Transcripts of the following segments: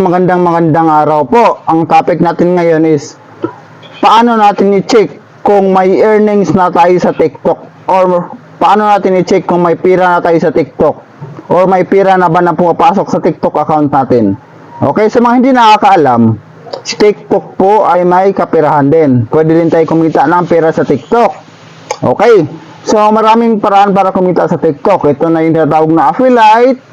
Magandang magandang araw po. Ang topic natin ngayon is paano natin i-check kung may earnings na tayo sa TikTok or paano natin i-check kung may pira na tayo sa TikTok or may pira na ba na pumapasok sa TikTok account natin. Okay, sa mga hindi nakakaalam, si TikTok po ay may kapirahan din. Pwede din tayo kumita ng pera sa TikTok. Okay, so maraming paraan para kumita sa TikTok. Ito na yung tinatawag na affiliate,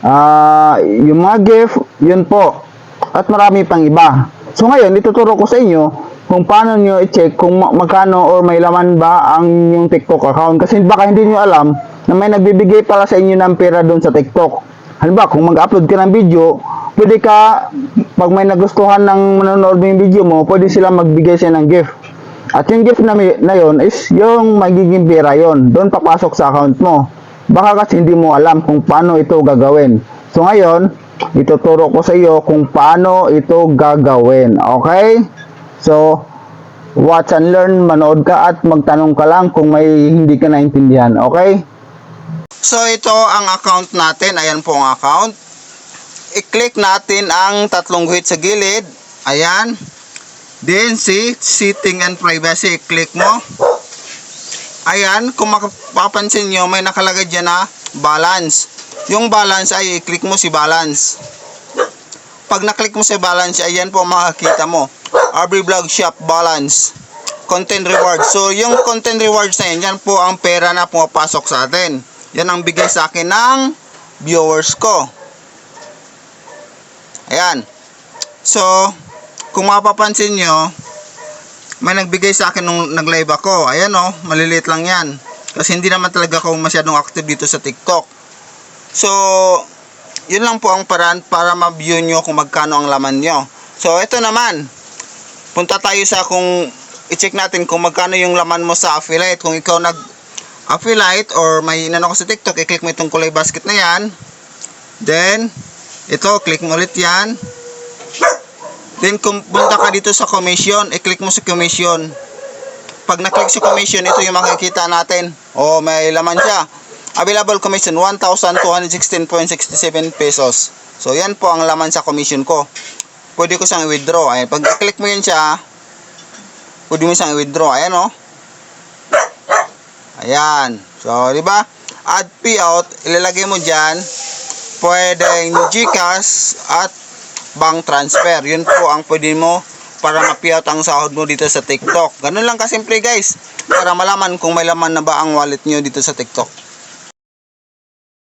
Ah, yung mga gift, yun po. At marami pang iba. So ngayon, ituturo ko sa inyo kung paano nyo i-check kung ma- magkano or may laman ba ang yung TikTok account. Kasi baka hindi nyo alam na may nagbibigay para sa inyo ng pera doon sa TikTok. Halimbawa, kung mag-upload ka ng video, pwede ka, pag may nagustuhan ng manonood ng video mo, pwede sila magbigay siya ng gift. At yung gift na, na yun is yung magiging pera yon Doon papasok sa account mo. Baka kasi hindi mo alam kung paano ito gagawin. So ngayon, ituturo ko sa iyo kung paano ito gagawin. Okay? So, watch and learn, manood ka at magtanong ka lang kung may hindi ka naintindihan. Okay? So ito ang account natin. Ayan po ang account. I-click natin ang tatlong guhit sa gilid. Ayan. Then si setting and privacy. Click mo. Ayan, kung mapapansin nyo, may nakalagay dyan na balance. Yung balance ay i-click mo si balance. Pag na-click mo si balance, ayan po makakita mo. Every vlog shop balance. Content rewards. So, yung content rewards na yan, yan po ang pera na pumapasok sa atin. Yan ang bigay sa akin ng viewers ko. Ayan. So, kung mapapansin nyo, may nagbigay sa akin nung nag-live ako. Ayan oh, maliliit lang yan. Kasi hindi naman talaga ako masyadong active dito sa TikTok. So, yun lang po ang paraan para ma-view nyo kung magkano ang laman nyo. So, ito naman. Punta tayo sa kung i-check natin kung magkano yung laman mo sa affiliate. Kung ikaw nag affiliate or may inano ko sa TikTok, i-click mo itong kulay basket na yan. Then, ito, click mo ulit yan. Then kung punta ka dito sa commission, i-click mo sa commission. Pag na-click sa commission, ito yung makikita natin. O may laman siya. Available commission 1,216.67 pesos. So yan po ang laman sa commission ko. Pwede ko siyang i-withdraw. Ay, pag i-click mo yan siya, pwede mo siyang i-withdraw. Ayan o. Ayan. So, di ba? Add payout, ilalagay mo diyan. Pwedeng GCash at bank transfer. Yun po ang pwede mo para ma-payout ang sahod mo dito sa TikTok. Ganun lang kasimple guys. Para malaman kung may laman na ba ang wallet nyo dito sa TikTok.